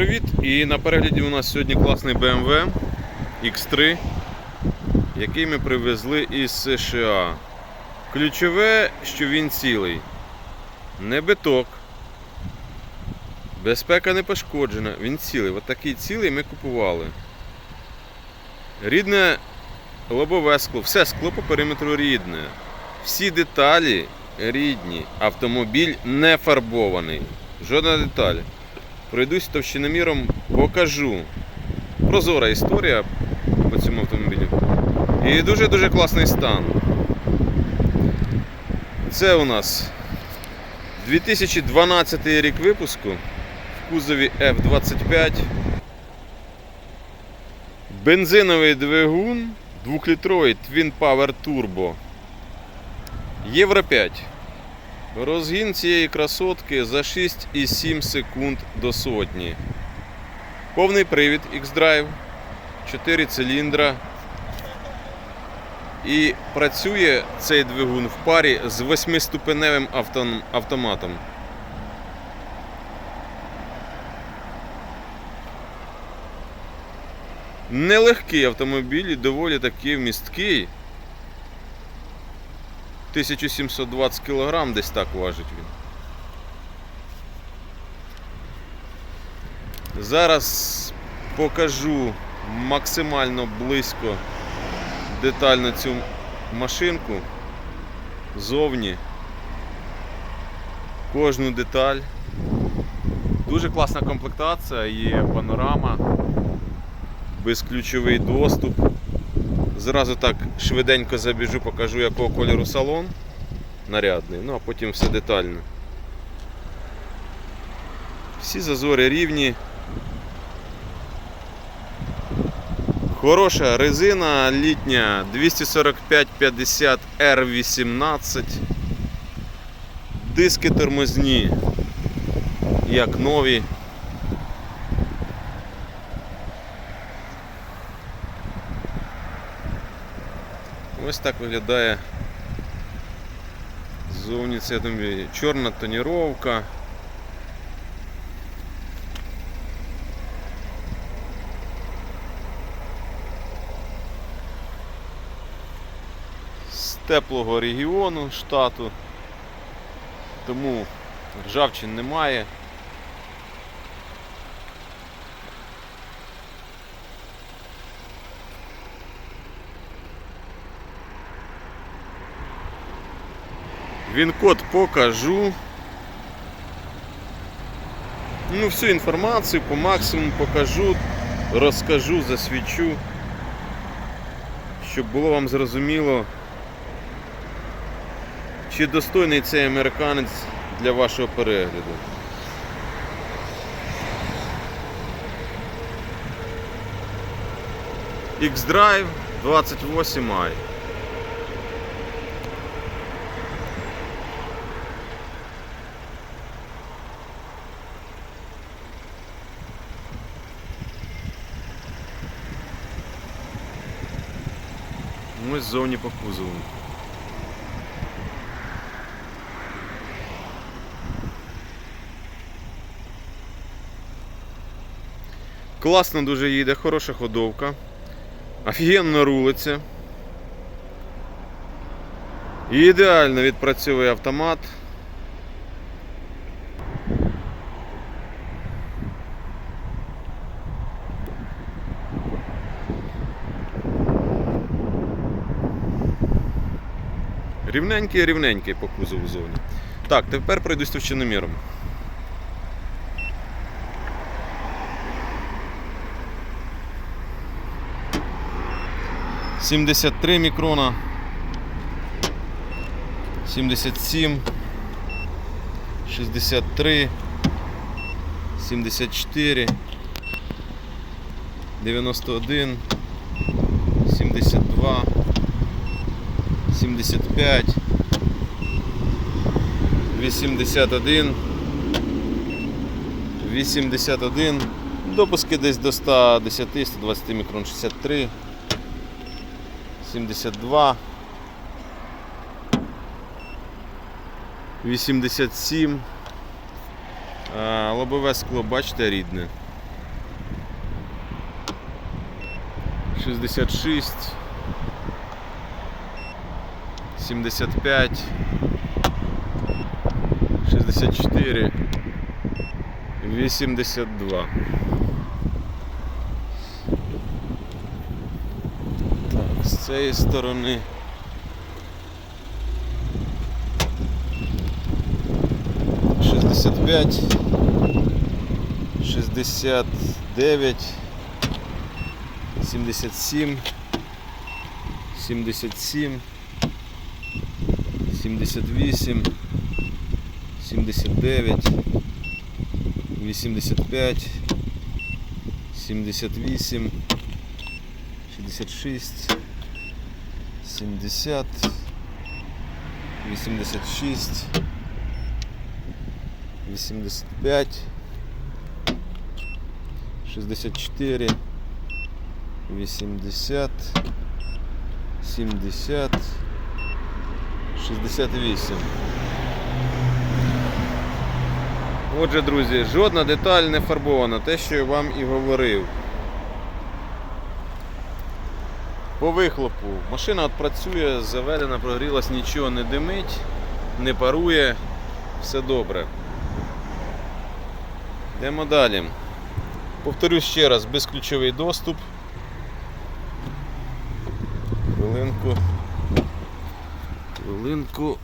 привіт! І на перегляді у нас сьогодні класний BMW X3, який ми привезли із США. Ключове, що він цілий. Не биток. Безпека не пошкоджена, він цілий. От такий цілий ми купували. Рідне лобове скло, все скло по периметру рідне. Всі деталі рідні. Автомобіль не фарбований. Жодна деталь. Пройдусь товщиноміром, покажу. Прозора історія по цьому автомобілю. І дуже-дуже класний стан. Це у нас 2012 рік випуску в кузові F25. Бензиновий двигун 2-літровий Twin Power Turbo. Євро 5. Розгін цієї красотки за 6,7 секунд до сотні. Повний привід X-Drive, 4 циліндра. І працює цей двигун в парі з 8-ступеневим автоматом. Нелегкий автомобіль і доволі таки вмісткий. 1720 кг десь так важить він. Зараз покажу максимально близько детально цю машинку зовні. Кожну деталь. Дуже класна комплектація, є панорама, безключовий доступ. Зразу так швиденько забіжу, покажу, якого кольору салон нарядний, ну а потім все детально. Всі зазори рівні. Хороша резина літня 245-50 R18. Диски тормозні, як нові. Ось так виглядає ззовні цей автомобіль. Чорна тоніровка. З теплого регіону штату, тому ржавчин немає. Він код покажу. Ну, всю інформацію по максимуму покажу, розкажу, засвічу, щоб було вам зрозуміло, чи достойний цей американець для вашого перегляду. X-Drive 28i. Ось ззовні по кузову. Класно дуже їде, хороша ходовка. офігенна рулиця. І Ідеально відпрацьовує автомат. Рівненький, рівненький по кузову зоні. Так, тепер пройдусь товщиноміром. Сімдесят три мікрона. 77, 63, 74, 91, 72, 75, 81, 81, допуски десь до 110, 120 мікрон, 63, 72, 87. Лобове скло, бачите, рідне. 66. 75, 64, 82. Так, з цієї сторони. Шестьдесят пять, шестьдесят девять, семьдесят семь, семьдесят семь, 78, 79, 85, 78, 66, 70, 86, 85, 64, 80, 70, шістдесят вісім. Отже, друзі, жодна деталь не фарбована, те, що я вам і говорив. По вихлопу. Машина от працює, заведена, прогрілась, нічого не димить, не парує, все добре. Йдемо далі. Повторюсь ще раз, безключовий доступ. Хвилинку. Хвилинку.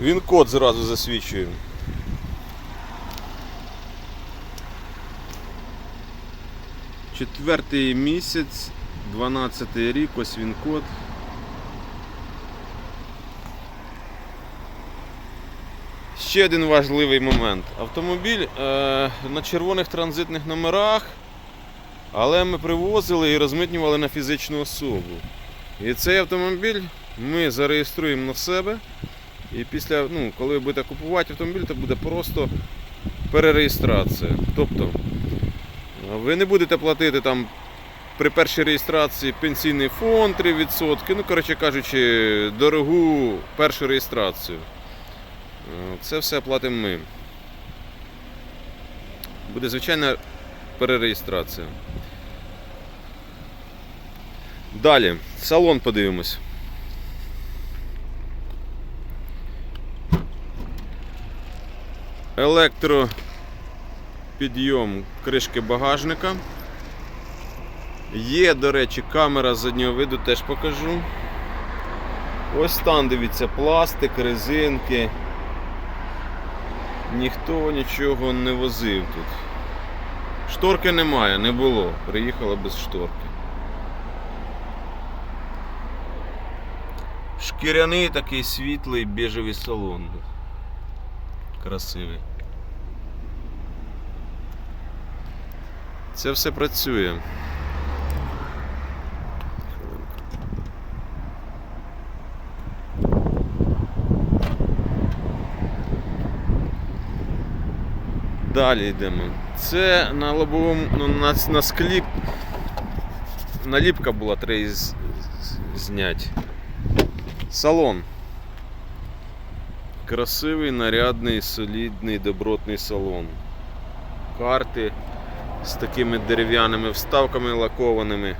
Він код зразу засвідчує. Четвертий місяць, 12 рік, ось він код. Ще один важливий момент. Автомобіль е, на червоних транзитних номерах, але ми привозили і розмитнювали на фізичну особу. І цей автомобіль ми зареєструємо на себе. І після, ну, коли ви будете купувати автомобіль, то буде просто перереєстрація. Тобто ви не будете платити там при першій реєстрації пенсійний фонд 3%, ну, коротше кажучи, дорогу першу реєстрацію. Е, Це все платимо ми. Буде звичайна перереєстрація. Далі, салон подивимось. Електропідйом кришки багажника. Є, до речі, камера заднього виду, теж покажу. Ось там, дивіться, пластик, резинки. Ніхто нічого не возив тут. Шторки немає, не було. Приїхала без шторки. Шкіряний такий світлий біжевий салон. Красивий. Це все працює. Далі йдемо. Це на лобовому ну, на, на склі наліпка була, треба зняти. Салон. Красивий, нарядний, солідний, добротний салон. Карти з такими дерев'яними вставками лакованими.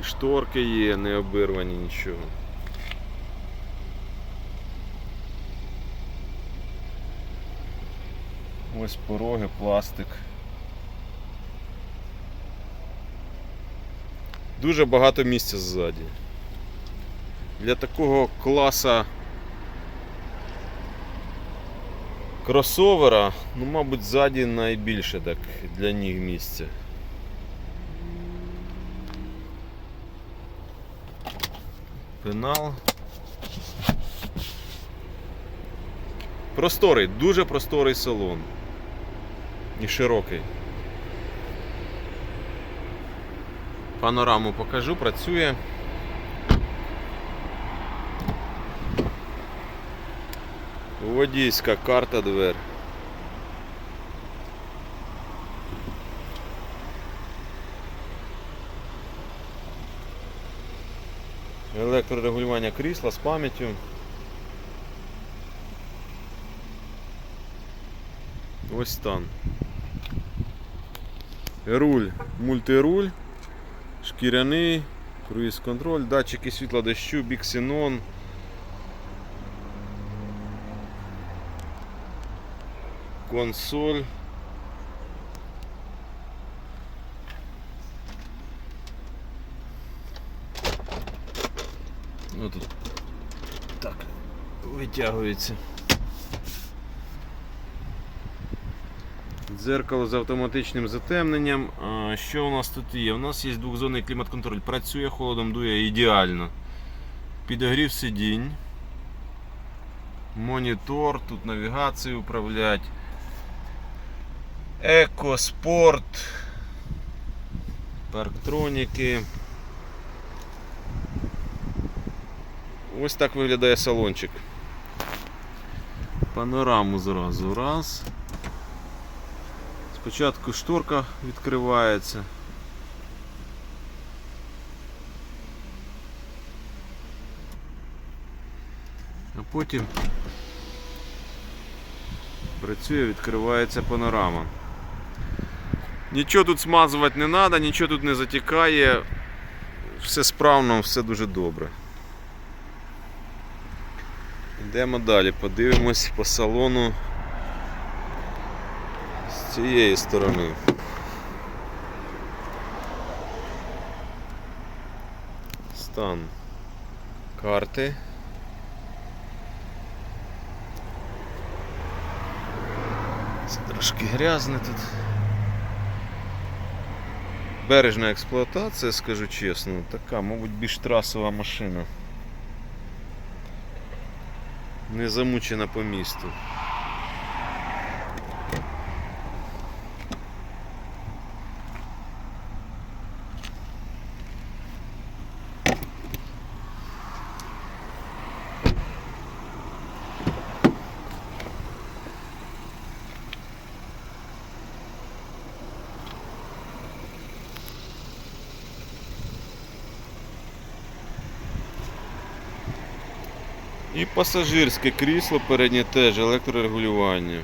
І шторки є, не обірвані нічого. Ось пороги, пластик. Дуже багато місця ззаді. Для такого класа кросовера, ну, мабуть, ззаді найбільше так для них місця. Пенал. Просторий, дуже просторий салон. І широкий. Панораму покажу, працює. Водійська карта двер. Електрорегулювання крісла з пам'яттю. Ось стан. Руль, мультируль, шкіряний, круїз контроль, датчики світла дощу, біксенон. Консоль. Ну тут так витягується. Дзеркало з автоматичним затемненням. Що у нас тут є? У нас є двохзонний клімат-контроль. Працює холодом, дує ідеально. Підогрів сидінь. Монітор, тут навігацію управлять. Екоспорт. Парктроніки. Ось так виглядає салончик. Панораму зразу. Раз. Спочатку шторка відкривається. А потім працює, відкривається панорама. Нічого тут смазувати не треба, нічого тут не затікає. Все справно, все дуже добре. Йдемо далі, подивимось по салону з цієї сторони. Стан карти. Це трошки грязне тут. Бережна експлуатація, скажу чесно, така, мабуть, більш трасова машина. Не замучена по місту. І пасажирське крісло переднє теж електрорегулювання.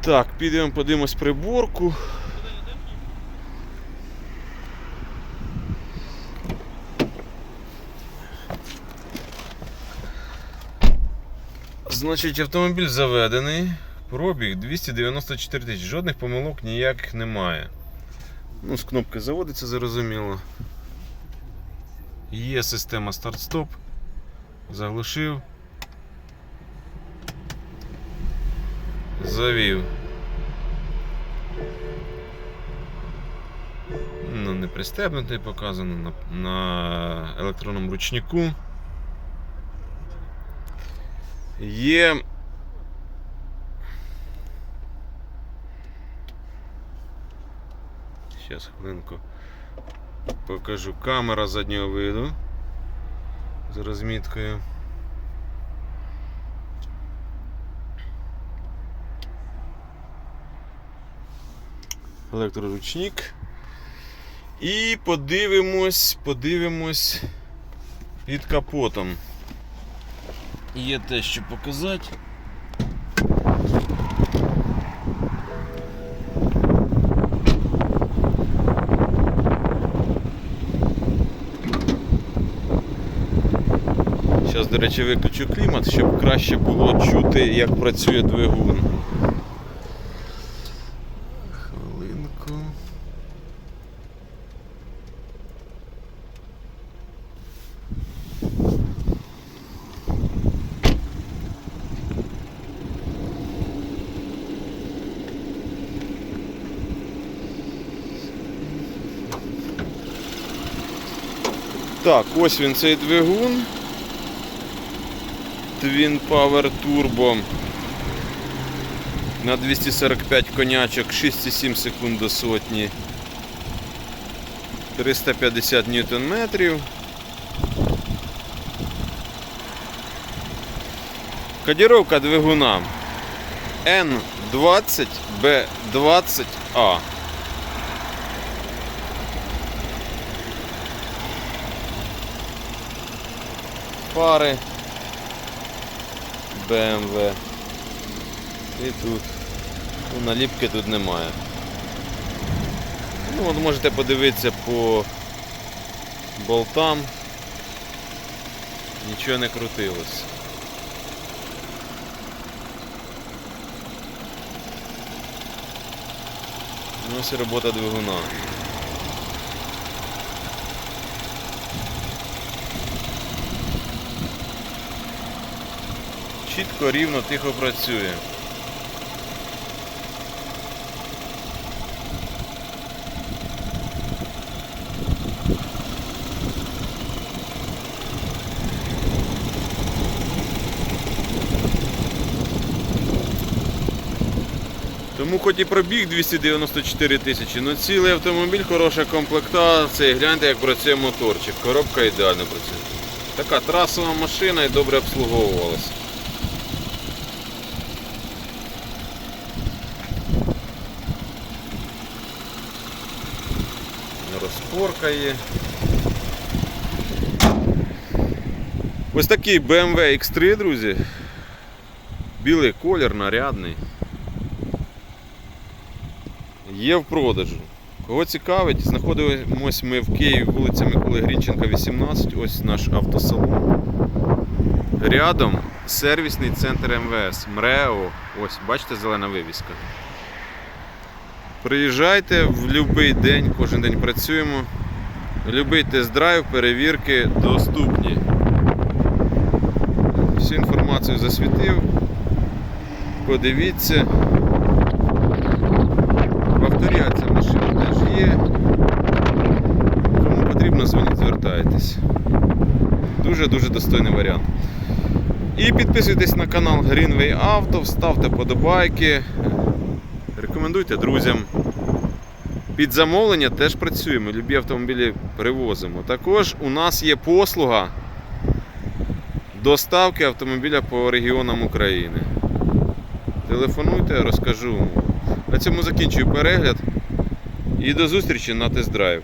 Так, підемо подивимось приборку. Значить, автомобіль заведений. Пробіг 294 тисячі. Жодних помилок ніяких немає. Ну, з кнопки заводиться, зрозуміло. Є система старт-стоп. Заглушив. Завів. Ну, не пристебнутий показано на, на електронному ручнику. Є. Зараз хвилинку покажу камера заднього виду з розміткою. Електроручник. І подивимось, подивимось під капотом. Є те, що показати. Зараз, до речі, виключу клімат, щоб краще було чути, як працює двигун. Хвилинку. Так, ось він цей двигун. Twin Power Turbo. На 245 конячок, 6,7 секунд до сотні. 350 ньютон метрів. Кодіровка двигуна. N20B20A. Фари BMW. І тут. Ну, наліпки тут немає. Ну, от можете подивитися по болтам. Нічого не крутилось. Ну, ось робота двигуна. Чітко, рівно, тихо працює. Тому хоч і пробіг 294 тисячі, але цілий автомобіль, хороша комплектація. Гляньте, як працює моторчик. Коробка ідеально працює. Така трасова машина і добре обслуговувалася. Розпорка. Ось такий BMW X3, друзі. Білий колір, нарядний. Є в продажу. Кого цікавить, знаходимось ми в Києві, вулиця Миколи Грінченка, 18. Ось наш автосалон. Рядом сервісний центр МВС. МРЕО. Ось, бачите, зелена вивіска. Приїжджайте в будь-який день, кожен день працюємо. Любий тест-драйв, перевірки доступні. Всю інформацію засвітив. Подивіться. Ця машина теж є. Кому потрібно, дзвоніть, звертайтесь. Дуже-дуже достойний варіант. І підписуйтесь на канал Greenway Auto, ставте подобайки, рекомендуйте друзям. Під замовлення теж працюємо, любі автомобілі привозимо. Також у нас є послуга доставки автомобіля по регіонам України. Телефонуйте, розкажу. На цьому закінчую перегляд. І до зустрічі на тест-драйв.